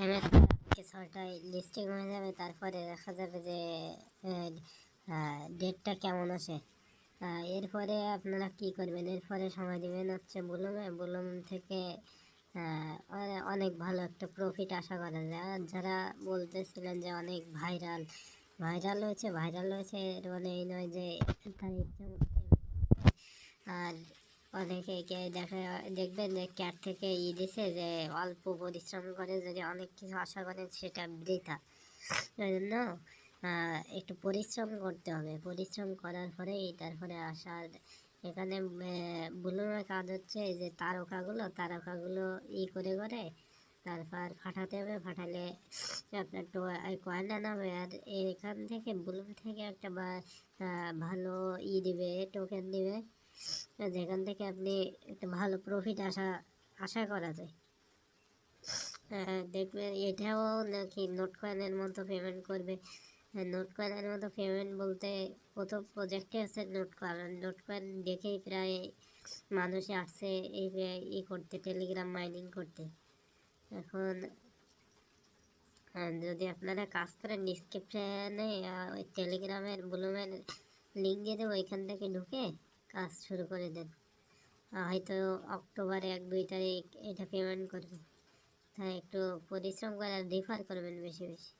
আজকে লিস্টিং হয়ে যাবে তারপরে দেখা যাবে যে ডেটটা কেমন আসে এরপরে আপনারা কি করবেন? এরপরে সময় দিবেন হচ্ছে বুলুমে বুলুম থেকে অনেক ভালো একটা প্রফিট আশা করা যায় আর যারা বলতেছিলেন যে অনেক ভাইরাল ভাইরাল হয়েছে ভাইরাল হয়েছে মানে এই নয় যে তার আর অনেকে কে দেখা, দেখবেন যে ক্যাট থেকে ই দিছে যে অল্প পরিশ্রম করে যদি অনেক কিছু আশা করেন সেটা বৃথা। ওই জন্য একটু পরিশ্রম করতে হবে। পরিশ্রম করার পরেই তারপরে আসার, এখানে বুলুমের কাজ হচ্ছে যে তারকাগুলো তারকাগুলো ই করে করে তারপর ফাটাতে হবে, ফাটালে আপনার কয়েনটা নামে আর এখান থেকে, বুলুম থেকে একটা ভালো ই দিবে টোকেন দিবে। যেখান থেকে আপনি একটা ভালো প্রফিট আশা আশা করা যায়। আহ, দেখবেন এটাও নাকি নোট কয়েনের মতো পেমেন্ট করবে। নোট কয়েনের মতো পেমেন্ট বলতে প্রথম প্রজেক্টে আছে নোট কয়েন নোট কয়েন দেখেই প্রায় মানুষে আসছে এই ই করতে টেলিগ্রাম মাইনিং করতে। এখন আহ, যদি আপনারা কাজ করেন ডিসক্রিপশানে টেলিগ্রামের বুলুমের লিঙ্ক দিয়ে দেবো ওইখান থেকে ঢুকে কাজ শুরু করে দেন। হয়তো অক্টোবরে এক, দুই তারিখ এটা পেমেন্ট করবে। তাই একটু পরিশ্রম করে রেফার করবেন বেশি বেশি।